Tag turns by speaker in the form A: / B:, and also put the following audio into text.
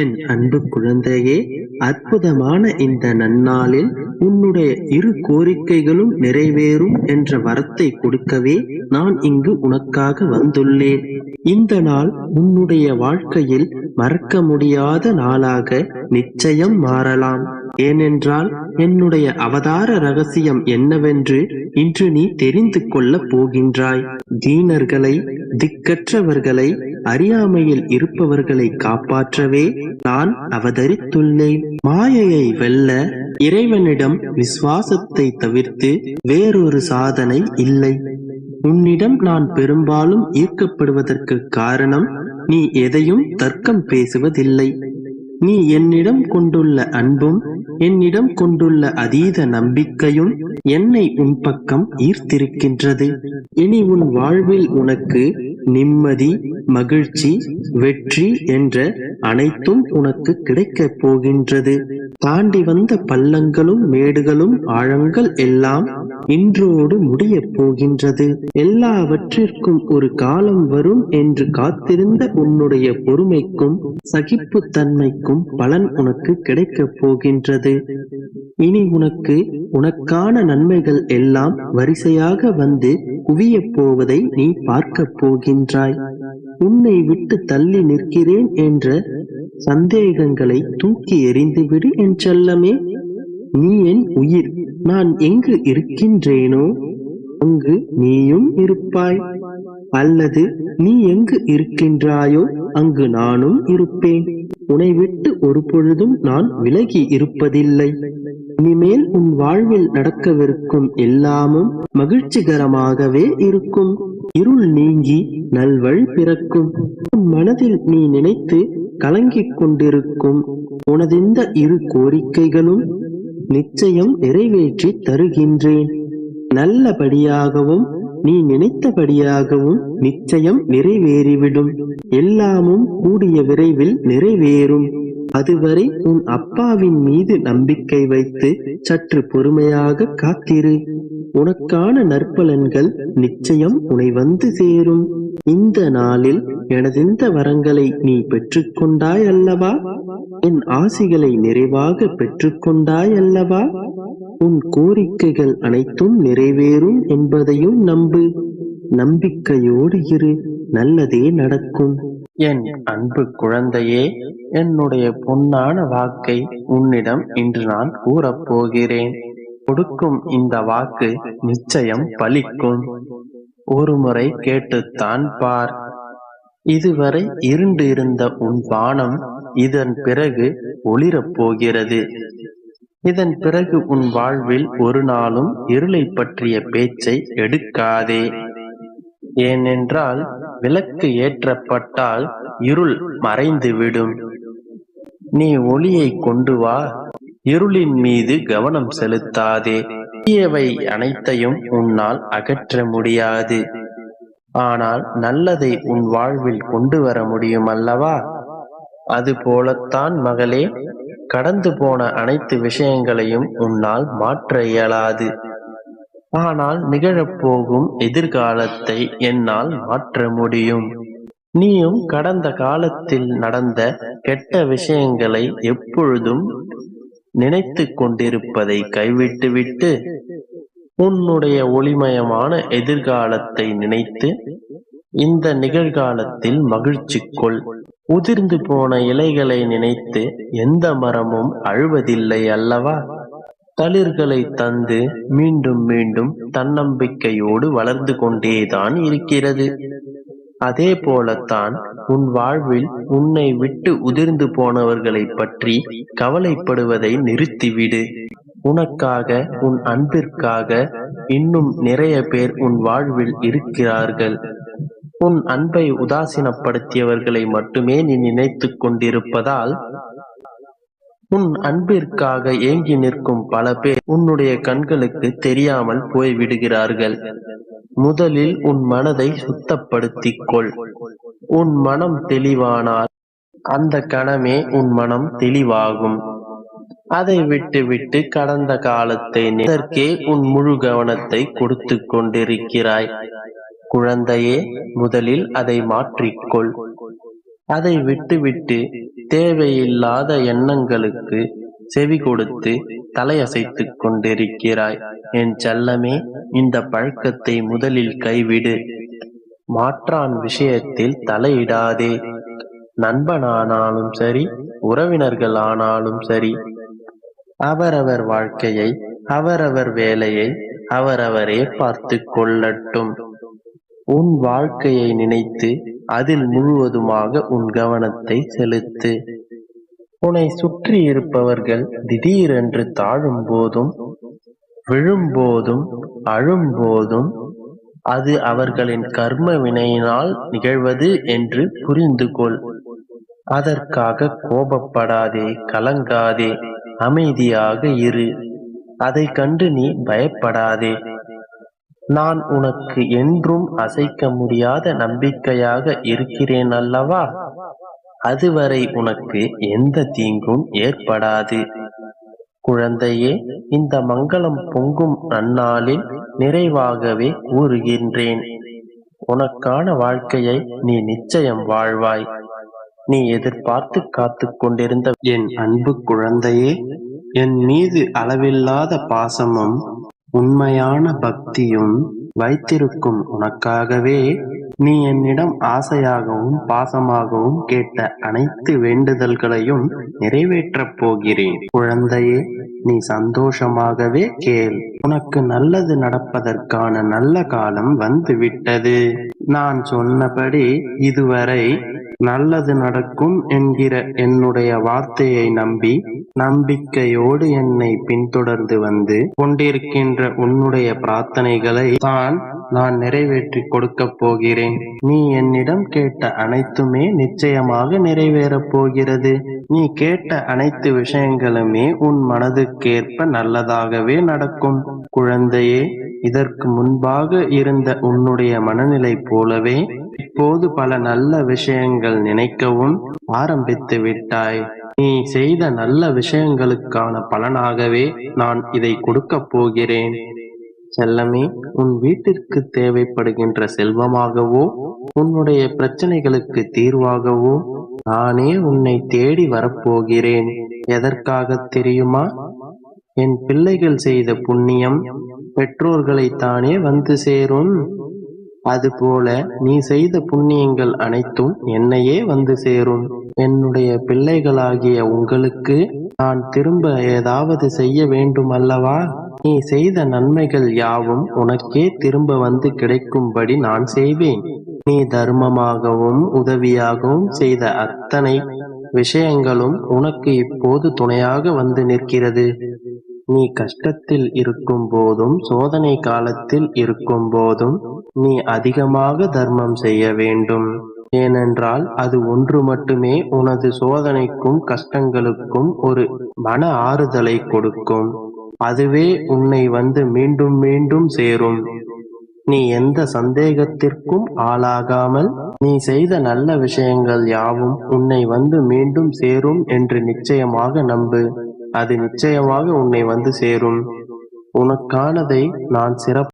A: என் அன்பு குழந்தையே அற்புதமான இந்த நன்னாளில் உன்னுடைய இரு கோரிக்கைகளும் நிறைவேறும் என்ற வரத்தை கொடுக்கவே நான் இங்கு உனக்காக வந்துள்ளேன். இந்த நாள் உன்னுடைய வாழ்க்கையில் மறக்க முடியாத நாளாக நிச்சயம் மாறலாம். ஏனென்றால் என்னுடைய அவதார ரகசியம் என்னவென்று இன்று நீ தெரிந்து கொள்ளப் போகின்றாய். தீனர்களை திக்கற்றவர்களை அறியாமையில் இருப்பவர்களை காப்பாற்றவே நான் அவதரித்துள்ளேன். மாயையை வெல்ல இறைவனிடம் விசுவாசத்தை தவிர்த்து வேறொரு சாதனை இல்லை. உன்னிடம் நான் பெரும்பாலும் ஈர்க்கப்படுவதற்கு காரணம் நீ எதையும் தர்க்கம் பேசுவதில்லை. நீ என்னிடம் கொண்டுள்ள அன்பும் என்னிடம் கொண்டுள்ள அதீத நம்பிக்கையும் என்னை உன் பக்கம் ஈர்த்திருக்கின்றது. இனி உன் வாழ்வில் உனக்கு நிம்மதி மகிழ்ச்சி வெற்றி என்ற அனைத்தும் உனக்கு கிடைக்கப் போகின்றது. தாண்டி வந்த பள்ளங்களும் மேடுகளும் ஆழங்கள் எல்லாம் இன்றோடு முடியப் போகின்றது. எல்லாவற்றிற்கும் ஒரு காலம் வரும் என்று காத்திருந்த உன்னுடைய பொறுமைக்கும் சகிப்புத்தன்மைக்கும் பலன் உனக்கு கிடைக்கப் போகின்றது. இனி உனக்கு உனக்கான நன்மைகள் எல்லாம் வரிசையாக வந்து குவியப் போவதை நீ பார்க்கப் போகின்றாய். உன்னை விட்டு தள்ளி நிற்கிறேன் என்ற சந்தேகங்களை தூக்கி எறிந்துவிடு என் செல்லமே. நீ என் உயிர். நான் எங்கு இருக்கின்றேனோ அங்கு நீயும் இருப்பாய். அல்லது நீ எங்கு இருக்கின்றாயோ அங்கு நானும் இருப்பேன். உன்னை விட்டு ஒரு பொழுதும் நான் விலகி இருப்பதில்லை. இனிமேல் உன் வாழ்வில் நடக்கவிருக்கும் எல்லாமும் மகிழ்ச்சிகரமாகவே இருக்கும். இருள் நீங்கி நல்வழி பிறக்கும். உன் மனதில் நீ நினைத்து கலங்கிக் கொண்டிருக்கும். உனதிந்த இரு கோரிக்கைகளும் நிச்சயம் நிறைவேற்றி தருகின்றேன். நல்லபடியாகவும் நீ நினைத்தபடியாகவும் நிச்சயம் நிறைவேறிவிடும். எல்லாமும் கூடிய விரைவில் நிறைவேறும். அதுவரை உன் அப்பாவின் மீது நம்பிக்கை வைத்து சற்று பொறுமையாக காத்திரு. உனக்கான நற்பலன்கள் நிச்சயம் உனை வந்து சேரும். இந்த நாளில் எனதிந்த வரங்களை நீ பெற்றுக்கொண்டாய் அல்லவா என் ஆசிகளை நிறைவாக பெற்றுக்கொண்டாய் அல்லவா உன் கோரிக்கைகள் அனைத்தும் நிறைவேறும் என்பதையும் நம்பு. நம்பிக்கையோடு இரு. நல்லதே நடக்கும். என் அன்பு குழந்தையே என்னுடைய பொன்னான வாக்கை உன்னிடம் இன்று நான் கூறப்போகிறேன். கொடுக்கும் இந்த வாக்கு நிச்சயம் பலிக்கும். ஒரு முறை கேட்டுத்தான் பார். இதுவரை இருண்டு இருந்த உன் வானம் இதன் பிறகு ஒளிரப் போகிறது. இதன் பிறகு உன் வாழ்வில் ஒரு நாளும் இருளை பற்றிய பேச்சை எடுக்காதே. ஏனென்றால் விளக்கு ஏற்றப்பட்டால் இருள் மறைந்துவிடும். நீ ஒளியை கொண்டு வா இருளின் மீது கவனம் செலுத்தாதே. தீயவை அனைத்தையும் உன்னால் அகற்ற முடியாது. ஆனால் நல்லதை உன் வாழ்வில் கொண்டு வர முடியும் அல்லவா? அது போலத்தான் மகளே கடந்து போன அனைத்து விஷயங்களையும் உன்னால் மாற்ற இயலாது. ஆனால் நிகழப்போகும் எதிர்காலத்தை என்னால் மாற்ற முடியும். நீயும் கடந்த காலத்தில் நடந்த கெட்ட விஷயங்களை எப்பொழுதும் நினைத்து கொண்டிருப்பதை கைவிட்டுவிட்டு உன்னுடைய ஒளிமயமான எதிர்காலத்தை நினைத்து இந்த நிகழ்காலத்தில் மகிழ்ச்சி கொள். உதிர்ந்து போன இலைகளை நினைத்து எந்த மரமும் அழுவதில்லை அல்லவா? தளிர்களை தந்து மீண்டும் மீண்டும் தன்னம்பிக்கையோடு வளர்ந்து கொண்டேதான் இருக்கிறது. அதே போலத்தான் உன் வாழ்வில் உன்னை விட்டு உதிர்ந்து போனவர்களை பற்றி கவலைப்படுவதை நிறுத்திவிடு. உனக்காக உன் அன்பிற்காக இன்னும் நிறைய பேர் உன் வாழ்வில் இருக்கிறார்கள். உன் அன்பை உதாசீனப்படுத்தியவர்களை மட்டுமே நீ நினைத்துக் கொண்டிருப்பதால் உன் அன்பிற்காக ஏங்கி நிற்கும் பல பேர் உன்னுடைய கண்களுக்கு தெரியாமல் போய்விடுகிறார்கள். முதலில் உன் மனதை சுத்தப்படுத்திக் கொள் உன் மனம் தெளிவானால் அந்த கணமே உன் மனம் தெளிவாகும். அதை விட்டுவிட்டு கடந்த காலத்தை இதற்கே உன் முழு கவனத்தை கொடுத்து கொண்டிருக்கிறாய். குழந்தையே முதலில் அதை மாற்றிக்கொள். அதை விட்டுவிட்டு தேவையில்லாத எண்ணங்களுக்கு செவி கொடுத்து தலையசைத்துக் கொண்டிருக்கிறாய். என் செல்லமே இந்த பழக்கத்தை முதலில் கைவிடு. மாற்றான் விஷயத்தில் தலையிடாதே. நண்பனானாலும் சரி உறவினர்கள் ஆனாலும் சரி அவரவர் வாழ்க்கையை அவரவர் வேலையை அவரவரே பார்த்து கொள்ளட்டும். உன் வாழ்க்கையை நினைத்து அதில் முழுவதுமாக உன் கவனத்தை செலுத்து. உன்னை சுற்றி இருப்பவர்கள் திடீரென்று தாழும் போதும் விழும்போதும் அழும்போதும் அது அவர்களின் கர்ம வினையினால் நிகழ்வது என்று புரிந்து கொள் அதற்காக கோபப்படாதே கலங்காதே அமைதியாக இரு. அதை கண்டு நீ பயப்படாதே. நான் உனக்கு என்றும் அசைக்க முடியாத நம்பிக்கையாக இருக்கிறேன் அல்லவா? அதுவரை உனக்கு எந்த தீங்கும் ஏற்படாது. குழந்தையே இந்த மங்களம் பொங்கும் நன்னாளில் நிறைவாகவே கூறுகின்றேன் உனக்கான வாழ்க்கையை நீ நிச்சயம் வாழ்வாய். நீ எதிர்பார்த்து காத்து கொண்டிருந்த என் அன்பு குழந்தையே என் மீது அளவில்லாத பாசமும் உண்மையான பக்தியும் வைத்திருக்கும் உனக்காகவே நீ என்னிடம் ஆசையாகவும் பாசமாகவும் கேட்ட அனைத்து வேண்டுதல்களையும் நிறைவேற்றப் போகிறேன். குழந்தையே நீ சந்தோஷமாகவே கேள். உனக்கு நல்லது நடப்பதற்கான நல்ல காலம் வந்து விட்டது நான் சொன்னபடி இதுவரை நல்லது நடக்கும் என்கிற என்னுடைய வார்த்தையை நம்பி நம்பிக்கையோடு என்னை பின்தொடர்ந்து வந்து கொண்டிருக்கின்ற உன்னுடைய பிரார்த்தனைகளை தான் நான் நிறைவேற்றி கொடுக்கப் போகிறேன். நீ என்னிடம் கேட்ட அனைத்துமே நிச்சயமாக நிறைவேறப் போகிறது. நீ கேட்ட அனைத்து விஷயங்களுமே உன் மனதுக்கேற்ப நல்லதாகவே நடக்கும். குழந்தையே இதற்கு முன்பாக இருந்த உன்னுடைய மனநிலை போலவே இப்போது பல நல்ல விஷயங்கள் நினைக்கவும் ஆரம்பித்து விட்டாய். நீ செய்த நல்ல விஷயங்களுக்கான பலனாகவே நான் இதை கொடுக்கப் போகிறேன். செல்லமே உன் வீட்டிற்கு தேவைப்படுகின்ற செல்வமாகவோ உன்னுடைய பிரச்சனைகளுக்கு தீர்வாகவோ நானே உன்னை தேடி வரப்போகிறேன். எதற்காக தெரியுமா? என் பிள்ளைகள் செய்த புண்ணியம் பெற்றோர்களைத்தானே வந்து சேரும். அதுபோல நீ செய்த புண்ணியங்கள் அனைத்தும் என்னையே வந்து சேரும். என்னுடைய பிள்ளைகளாகிய உங்களுக்கு நான் திரும்ப ஏதாவது செய்ய வேண்டும் அல்லவா நீ செய்த நன்மைகள் யாவும் உனக்கே திரும்ப வந்து கிடைக்கும்படி நான் செய்வேன். நீ தர்மமாகவும் உதவியாகவும் செய்த அத்தனை விஷயங்களும் உனக்கு இப்போது துணையாக வந்து நிற்கிறது. நீ கஷ்டத்தில் இருக்கும் போதும் சோதனை காலத்தில் இருக்கும் போதும் நீ அதிகமாக தர்மம் செய்ய வேண்டும். ஏனென்றால் அது ஒன்று மட்டுமே உனது சோதனைக்கும் கஷ்டங்களுக்கும் ஒரு மன ஆறுதலை கொடுக்கும். அதுவே உன்னை வந்து மீண்டும் மீண்டும் சேரும். நீ எந்த சந்தேகத்திற்கும் ஆளாகாமல் நீ செய்த நல்ல விஷயங்கள் யாவும் உன்னை வந்து மீண்டும் சேரும் என்று நிச்சயமாக நம்பு. அது நிச்சயமாக உன்னை வந்து சேரும். உனக்கானதை நான் சிறப்பு